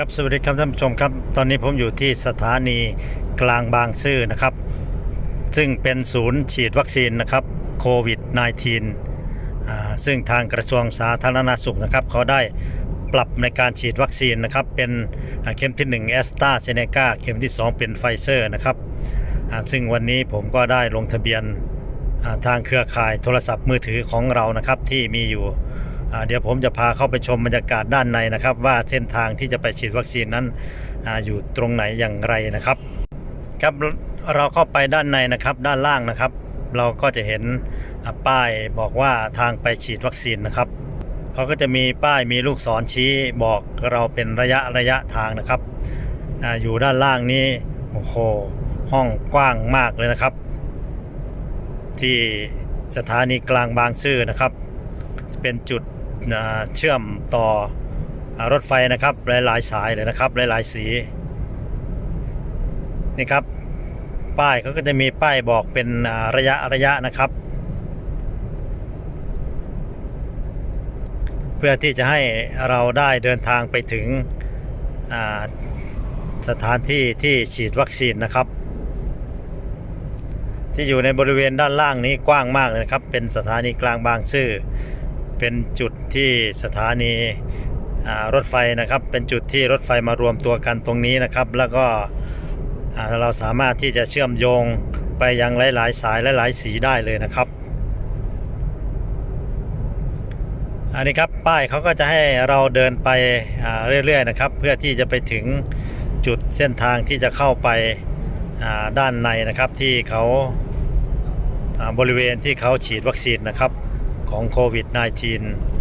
ครับสวัสดีครับท่านผู้ชมครับ ตอนนี้ผมอยู่ที่สถานีกลางบางซื่อนะครับ ซึ่งเป็นศูนย์ฉีดวัคซีนนะครับโควิด -19 อ่าซึ่งทางกระทรวงสาธารณสุขนะครับเขาได้ปรับในการฉีดวัคซีนนะครับ เป็นเข็มที่1แอสตราเซเนกาเข็มที่ 2 เป็นไฟเซอร์นะครับซึ่งวันนี้ผมก็ได้ลงทะเบียนทางเครือข่ายโทรศัพท์มือถือของเรานะครับที่มีอยู่ เดี๋ยวผมจะพาเข้าไปชมบรรยากาศด้านในนะครับ ว่าเส้นทางที่จะไปฉีดวัคซีนนั้นออยู่ตรงไหนอย่างไรนะครับ ครับเราเข้าไปด้านในนะครับด้านล่างนะครับ เราก็จะเห็นป้ายบอกว่าทางไปฉีดวัคซีนนะครับเขาก็จะมีป้ายมีลูกศรชี้บอกเราเป็นระยะระยะทางนะครับออยู่ด้านล่างนี้โอ้โหห้องกว้างมากเลยนะครับ ที่สถานีกลางบางซื่อนะครับ เป็นจุด เชื่อมต่อรถไฟนะครับหลายๆสายเลยนะครับหลายๆสีนี่ครับป้ายเขาก็จะมีป้ายบอกเป็นระยะระยะนะครับ เพื่อที่จะให้เราได้เดินทางไปถึงสถานที่ที่ฉีดวัคซีนนะครับ ที่อยู่ในบริเวณด้านล่างนี้กว้างมากเลยนะครับ เป็นสถานีกลางบางซื่อเป็นจุด ที่สถานีรถไฟนะครับ เป็นจุดที่รถไฟมารวมตัวกันตรงนี้นะครับ แล้วก็เราสามารถที่จะเชื่อมโยงไปยังหลาย ๆ สายหลายๆสีได้เลยนะครับ อันนี้ครับป้ายเขาก็จะให้เราเดินไปเรื่อย ๆ นะครับ เพื่อที่จะไปถึงจุดเส้นทางที่จะเข้าไปด้านในนะครับที่เขาอ่าบริเวณที่เขาฉีดวัคซีนนะครับของโควิด -19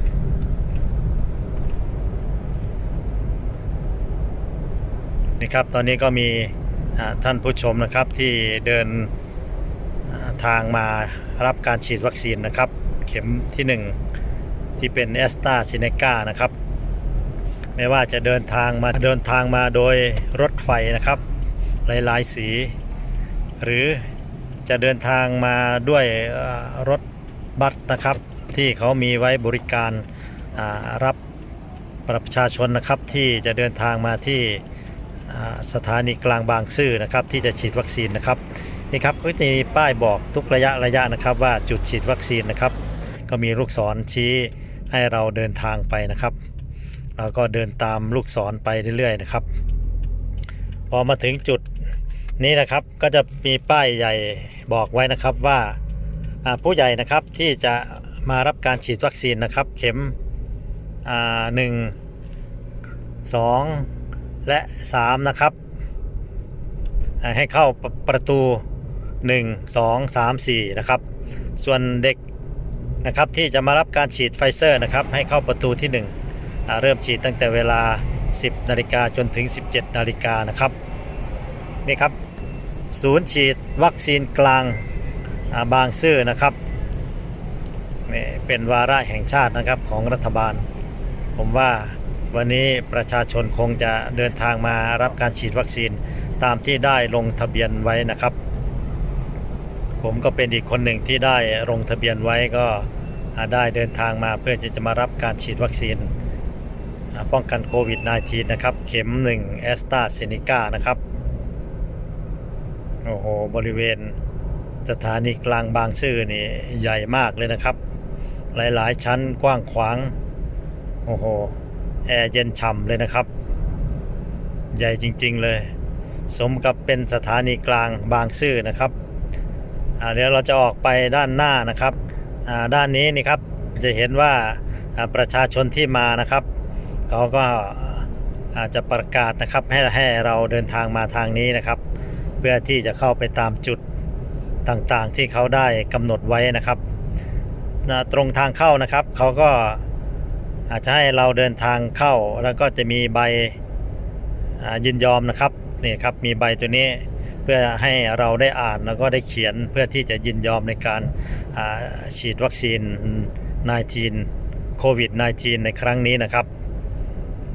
นี่ครับ ตอนนี้ก็มีท่านผู้ชมนะครับที่เดินทางมารับการฉีดวัคซีนนะครับ เข็มที่ 1 ที่เป็นแอสตราเซเนกานะครับ ไม่ว่าจะเดินทางมาเดินทางมาโดยรถไฟนะครับ หลายๆสี หรือจะเดินทางมาด้วยรถบัสนะครับ ที่เขามีไว้บริการรับประชาชนนะครับที่จะเดินทางมาที่ สถานีกลางบางซื่อนะครับที่จะฉีดวัคซีนนะครับนี่ครับก็จะมีป้ายบอกทุกระยะระยะนะครับ ว่าจุดฉีดวัคซีนนะครับ ก็มีลูกศรชี้ให้เราเดินทางไปนะครับเราก็เดินตามลูกศรไปเรื่อยๆนะครับ พอมาถึงจุดนี้นะครับก็จะมีป้ายใหญ่บอกไว้นะครับว่าผู้ใหญ่นะครับที่จะมารับการฉีดวัคซีนนะครับ เข็มอ่าหนึ่งสอง และสามนะครับให้เข้าประตู 1 2 3 4นะครับส่วนเด็กนะครับที่จะมารับการฉีดไฟเซอร์นะครับให้เข้าประตูที่1อ่าเริ่มฉีดตั้งแต่เวลา 10 นาฬิกาจนถึง 17 นาฬิกานะครับนี่ครับศูนย์ฉีดวัคซีนกลางบางซื่อนะครับเป็นวาระแห่งชาตินะครับของรัฐบาล ผมว่า วันนี้ประชาชนคงจะเดินทางมารับการฉีดวัคซีนตามที่ได้ลงทะเบียนไว้นะครับ ผมก็เป็นอีกคนหนึ่งที่ได้ลงทะเบียนไว้ก็ได้เดินทางมาเพื่อที่จะมารับการฉีดวัคซีนป้องกันโควิด -19 นะครับ เข็ม1แอสตราเซเนกานะครับ โอ้โห บริเวณสถานีกลางบางซื่อนี่ใหญ่มากเลยนะครับ หลายๆ ชั้นกว้างขวาง โอ้โห แอร์เย็นฉ่ำเลยนะครับ ใหญ่จริง ๆ เลย สมกับเป็นสถานีกลางบางซื่อนะครับเดี๋ยวเราจะออกไปด้านหน้านะครับด้านนี้นี่ครับจะเห็นว่าประชาชนที่มานะครับเขาก็อาจจะประกาศนะครับให้ให้เราเดินทางมาทางนี้นะครับ เพื่อที่จะเข้าไปตามจุดต่างๆที่เขาได้กำหนดไว้นะครับตรงทางเข้านะครับเขาก็ อาจจะให้เราเดินทางเข้าแล้วก็จะมีใบยินยอมนะครับนี่ครับมีใบตัวนี้เพื่อให้เราได้อ่านแล้วก็ได้เขียนเพื่อที่จะยินยอมในการฉีดวัคซีน 19 โควิด -19 ในครั้งนี้นะครับ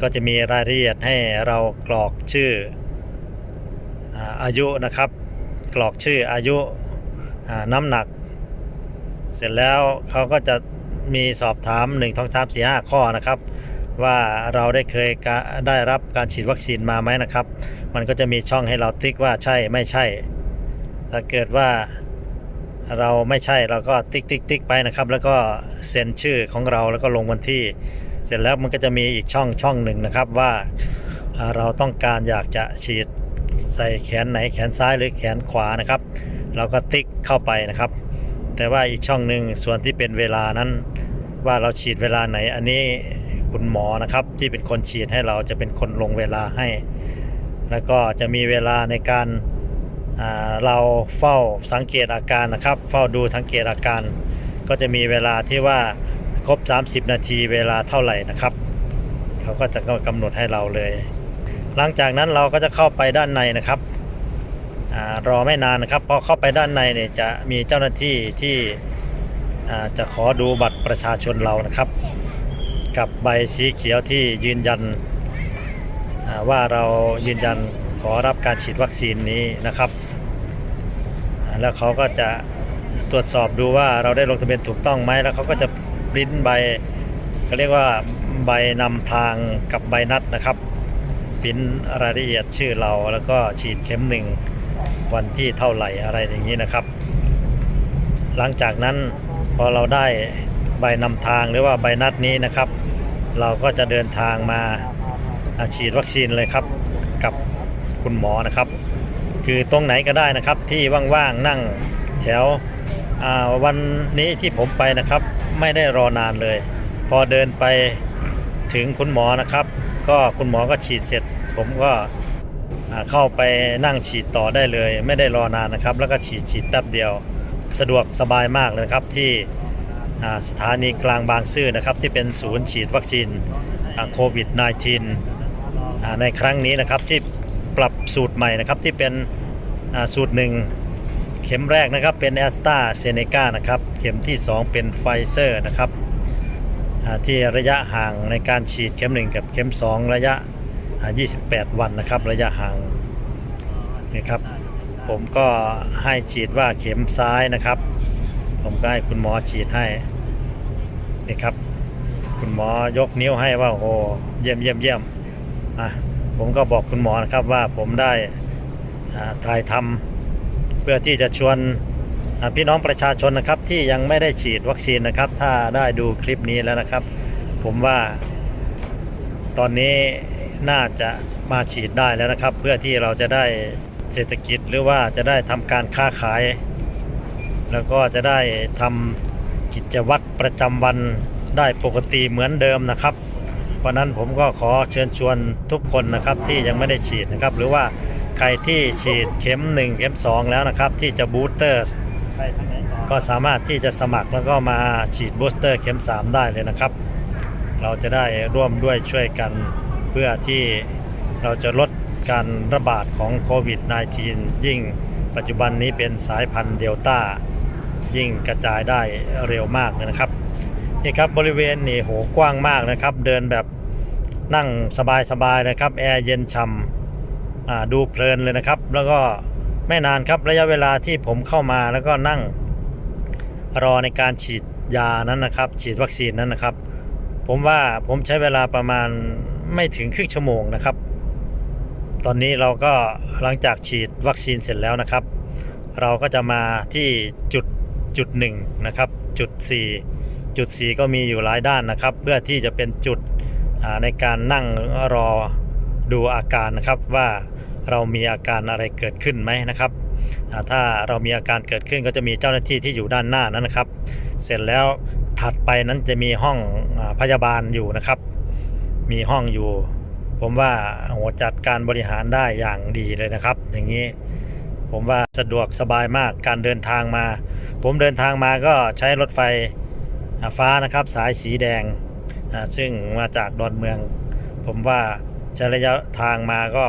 ก็จะมีรายละเอียดให้เรากรอกชื่ออายุนะครับ กรอกชื่ออายุน้ำหนัก เสร็จแล้วเขาก็จะ มีสอบถาม1 2 3 4 5ข้อนะครับ ว่าเราได้เคยได้รับการฉีดวัคซีนมาไหมนะครับ มันก็จะมีช่องให้เราติ๊กว่าใช่ไม่ใช่ ถ้าเกิดว่าเราไม่ใช่เราก็ติ๊กติ๊กติ๊กไปนะครับ แล้วก็เซ็นชื่อของเราแล้วก็ลงวันที่ เสร็จแล้วมันก็จะมีอีกช่องช่องหนึ่งนะครับว่าเราต้องการอยากจะฉีดใส่แขนไหนแขนซ้ายหรือแขนขวานะครับ เราก็ติ๊กเข้าไปนะครับ แต่ว่าอีกช่องหนึ่งส่วนที่เป็นเวลานั้น ว่าเราฉีดเวลาไหน อันนี้คุณหมอนะครับที่เป็นคนฉีดให้เราจะเป็นคนลงเวลาให้ แล้วก็จะมีเวลาในการาเราเฝ้าสังเกตอาการนะครับ เฝ้าดูสังเกตอาการ ก็จะมีเวลาที่ว่าครบ 30 นาทีเวลาเท่าไหร่นะครับเขาก็จะกำหนดให้เราเลย หลังจากนั้นเราก็จะเข้าไปด้านในนะครับอรอไม่นานนะครับพอเข้าไปด้านในเนี่ยจะมีเจ้าหน้าที่ที่ จะขอดูบัตรประชาชนเรานะครับ กับใบสีเขียวที่ยืนยันว่าเรายืนยันขอรับการฉีดวัคซีนนี้นะครับ แล้วเขาก็จะตรวจสอบดูว่าเราได้ลงทะเบียนถูกต้องไหมแล้วเขาก็จะปริ้นใบเขาเรียกว่าใบนำทางกับใบนัดนะครับปริ้นรายละเอียดชื่อเราแล้วก็ฉีดเข็มหนึ่งวันที่เท่าไหร่อะไรอย่างนี้นะครับ หลังจากนั้น พอเราได้ใบนำทางหรือว่าใบนัดนี้นะครับ เราก็จะเดินทางมาฉีดวัคซีนเลยครับกับคุณหมอนะครับ คือตรงไหนก็ได้นะครับที่ว่างๆนั่งแถววันนี้ที่ผมไปนะครับ ไม่ได้รอนานเลย พอเดินไปถึงคุณหมอนะครับ ก็คุณหมอก็ฉีดเสร็จ ผมก็เข้าไปนั่งฉีดต่อได้เลย ไม่ได้รอนานนะครับ แล้วก็ฉีดฉีดแป๊บเดียว สะดวกสบายมากเลยครับที่สถานีกลางบางซื่อนะครับที่เป็นศูนย์ฉีดวัคซีนโควิด -19 ในครั้งนี้นะครับที่ปรับสูตรใหม่นะครับที่เป็นสูตรหนึ่งเข็มแรกนะครับเป็นแอสตราเซเนกานะครับเข็มที่ 2 เป็นไฟเซอร์นะครับที่ระยะห่างในการฉีดเข็ม 1 กับเข็ม 2 ระยะ 28 วันนะครับ ระยะห่างนี่ครับ ผมก็ให้ฉีดว่าเข็มซ้ายนะครับ ผมก็ให้คุณหมอฉีดให้นี่ครับ คุณหมอยกนิ้วให้ว่าโอ้เยี่ยมเยี่ยมเยี่ยมอะผมก็บอกคุณหมอนะครับว่าผมได้ถ่ายทำเพื่อที่จะชวนพี่น้องประชาชนนะครับที่ยังไม่ได้ฉีดวัคซีนนะครับ ถ้าได้ดูคลิปนี้แล้วนะครับ ผมว่าตอนนี้น่าจะมาฉีดได้แล้วนะครับ เพื่อที่เราจะได้ เศรษฐกิจหรือว่าจะได้ทำการค้าขาย แล้วก็จะได้ทำกิจวัตรประจำวันได้ปกติเหมือนเดิมนะครับเพราะนั้นผมก็ขอเชิญชวนทุกคนนะครับที่ยังไม่ได้ฉีดนะครับ หรือว่าใครที่ฉีดเข็ม 1 เข็ม 2 แล้วนะครับ ที่จะบูสเตอร์ก็สามารถที่จะสมัครแล้วก็มาฉีดบูสเตอร์เข็ม 3 ได้เลยนะครับ เราจะได้ร่วมด้วยช่วยกันเพื่อที่เราจะลด การระบาดของโควิด -19 ยิ่งปัจจุบันนี้เป็นสายพันธุ์เดลต้า ยิ่งกระจายได้เร็วมากเลยนะครับนี่ครับบริเวณนี่โหกว้างมากนะครับ เดินแบบนั่งสบายๆนะครับแอร์เย็นฉ่ำอ่าดูเพลินเลยนะครับ แล้วก็ไม่นานครับระยะเวลาที่ผมเข้ามาแล้วก็นั่งรอในการฉีดยานั้นนะครับ ฉีดวัคซีนนั้นนะครับ ผมว่าผมใช้เวลาประมาณไม่ถึงครึ่งชั่วโมงนะครับ ตอนนี้เราก็หลังจากฉีดวัคซีนเสร็จแล้วนะครับ เราก็จะมาที่จุดจุดหนึ่งนะครับ จุดสี่จุดสีก็มีอยู่หลายด้านนะครับ เพื่อที่จะเป็นจุดในการนั่งรอดูอาการนะครับว่าเรามีอาการอะไรเกิดขึ้นไหมนะครับ ถ้าเรามีอาการเกิดขึ้นก็จะมีเจ้าหน้าที่ที่อยู่ด้านหน้านั้นนะครับ เสร็จแล้วถัดไปนั้นจะมีห้องพยาบาลอยู่นะครับ มีห้องอยู่ ผมว่าโหจัดการบริหารได้อย่างดีเลยนะครับ อย่างนี้ผมว่าสะดวกสบายมากการเดินทางมา ผมเดินทางมาก็ใช้รถไฟฟ้านะครับ สายสีแดง ซึ่งมาจากดอนเมือง ผมว่าใช้ระยะทางมาก็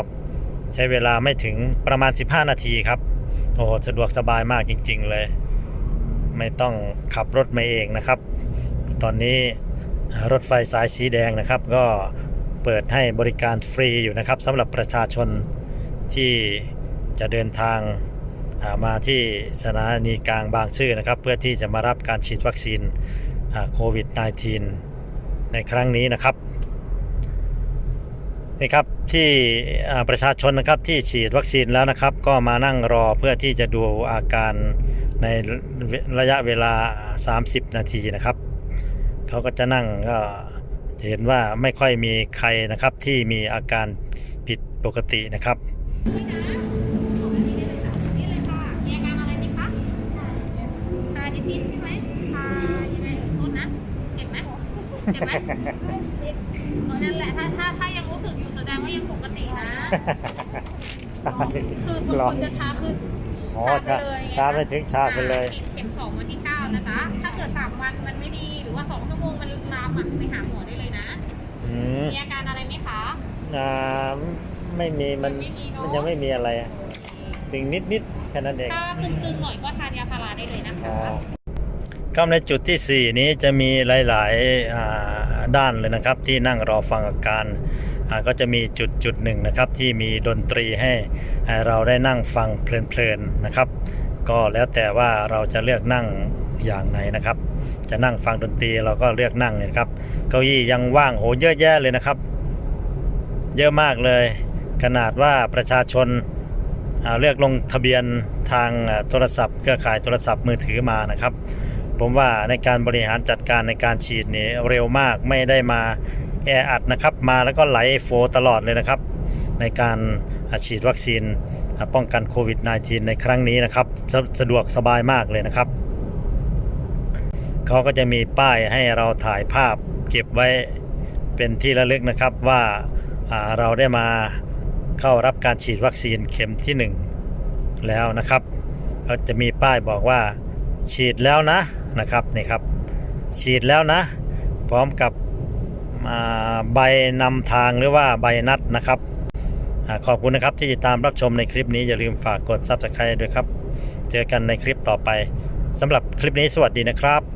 ใช้เวลาไม่ถึงประมาณ 15 นาทีครับ โอ้โหสะดวกสบายมากจริง ๆ เลย ไม่ต้องขับรถมาเองนะครับ ตอนนี้รถไฟสายสีแดงนะครับ ก็ เปิดให้บริการฟรีอยู่นะครับสำหรับประชาชนที่จะเดินทางมาที่สถานีกลางบางซื่อนะครับ เพื่อที่จะมารับการฉีดวัคซีนโควิด -19 ในครั้งนี้นะครับนี่ครับที่ประชาชนนะครับที่ฉีดวัคซีนแล้วนะครับ ก็มานั่งรอเพื่อที่จะดูอาการในระยะเวลา 30 นาทีนะครับ เขาก็จะนั่งก็ เห็นว่าไม่ค่อยมีใครนะครับที่มีอาการผิดปกตินะครับนี่เลยค่ะนี่เลยค่ะมีอาการอะไรไหมคะชานิดๆใช่ไหมชายังไงเอ่ยโทษนะเจ็บไหมเจ็บไหมเออนั่นแหละถ้าถ้าถ้ายังรู้สึกอยู่แสดงว่ายังปกตินะใช่คือบางรอคนจะชาคืออ๋อชาชาไปเลยชาไปถึงชาไปเลยอ่าเข็มสองวันที่เก้า นะคะถ้าเกิดสามวันมันไม่ดีหรือว่าสองชั่วโมงมันลามอะไปหาหมอได้เลยนะอืมมีอาการอะไรไหมคะอ่าไม่มีมันไม่มีเนอะมันยังไม่มีอะไรอะตึงนิดนิดๆแค่นั้นเอง ถ้าตึงๆหน่อยก็ทานยาพาราได้เลยนะคะก็ในจุดที่ 4 นี้จะมีหลายๆอ่าด้านเลยนะครับ ที่นั่งรอฟังอาการอ่าก็จะมีจุดจุดหนึ่งนะครับ ที่มีดนตรีให้ให้เราได้นั่งฟังเพลินๆนะครับ ก็แล้วแต่ว่าเราจะเลือกนั่ง อย่างไหนนะครับ จะนั่งฟังดนตรีเราก็เลือกนั่งเนี่ยครับ เก้าอี้ยังว่างโหเยอะแยะเลยนะครับ เยอะมากเลย ขนาดว่าประชาชนอ่าเลือกลงทะเบียนทางโทรศัพท์เครือข่ายโทรศัพท์มือถือมานะครับ ผมว่าในการบริหารจัดการในการฉีดนี่เร็วมากไม่ได้มาแออัดนะครับมาแล้วก็ไหลโฟลตลอดเลยนะครับ ในการาฉีดวัคซีนป้องกันโควิด -19 ในครั้งนี้นะครับสสะดวกสบายมากเลยนะครับ เขาก็จะมีป้ายให้เราถ่ายภาพเก็บไว้เป็นที่ระลึกนะครับว่าเราได้มาเข้ารับการฉีดวัคซีนเข็มที่ 1 แล้วนะครับเขาจะมีป้ายบอกว่า ฉีดแล้วนะนะครับนี่ครับ ฉีดแล้วนะ พร้อมกับใบนำทางหรือว่าใบนัดนะครับอขอบคุณนะครับที่ติดตามรับชมในคลิปนี้อย่าลืมฝากกด Subscribe ด้วยครับ เจอกันในคลิปต่อไปสำหรับคลิปนี้สวัสดีนะครับ